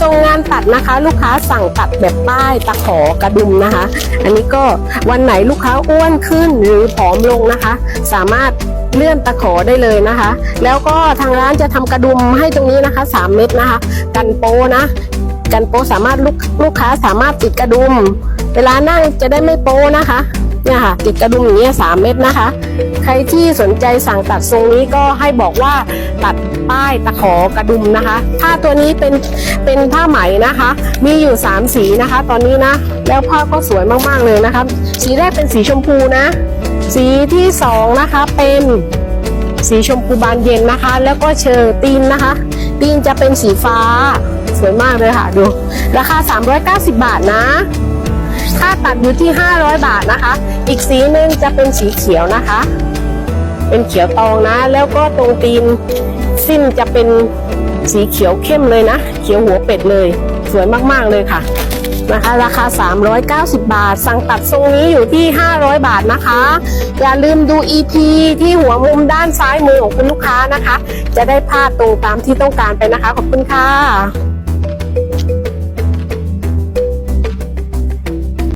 ทรงงานตัดนะคะ ลูกค้าสั่งตัดแบบป้ายตะขอกระดุมนะคะ อันนี้ก็วันไหนลูกค้าอ้วนขึ้นหรือผอมลงนะคะ สามารถเลื่อนตะขอได้เลยนะคะ แล้วก็ทางร้านจะทำกระดุมให้ตรงนี้นะคะ 3 เม็ดนะคะ กันโปนะ กันโปสามารถลูกลูกค้าสามารถติดกระดุม เวลานั่งจะได้ไม่โปนะคะ เนี่ยค่ะติดกระดุมอย่างเงี้ยสามเม็ดนะคะ ใครที่สนใจสั่งตัดทรงนี้ก็ให้บอกว่าตัดป้ายตะขอกระดุมนะคะผ้าตัวนี้เป็นเป็นผ้าไหมนะคะ มีอยู่ 3 สีนะคะ ตอนนี้นะ แล้วผ้าก็สวยมากๆเลยนะคะสีแรกเป็นสีชมพูนะ สีที่สองนะคะเป็นสีชมพูบานเย็นนะคะ แล้วก็เชอร์ตีนนะคะตีนจะเป็นสีฟ้าสวยมากเลยค่ะดู ราคา 390 บาทนะ ค่าตัดอยู่ที่ 500 บาทนะคะ อีกสีหนึ่งจะเป็นสีเขียวนะคะ เป็นเขียวตองนะ แล้วก็ตรงตีนสิ้นจะเป็นสีเขียวเข้มเลยนะ เขียวหัวเป็ดเลย สวยมากๆเลยค่ะนะคะ ราคา 390 บาท สั่งตัดทรงนี้อยู่ที่ 500 บาทนะคะ อย่าลืมดู EP ที่หัวมุมด้านซ้ายมือของคุณลูกค้านะคะ จะได้ภาพตรงตามที่ต้องการไปนะคะ ขอบคุณค่ะ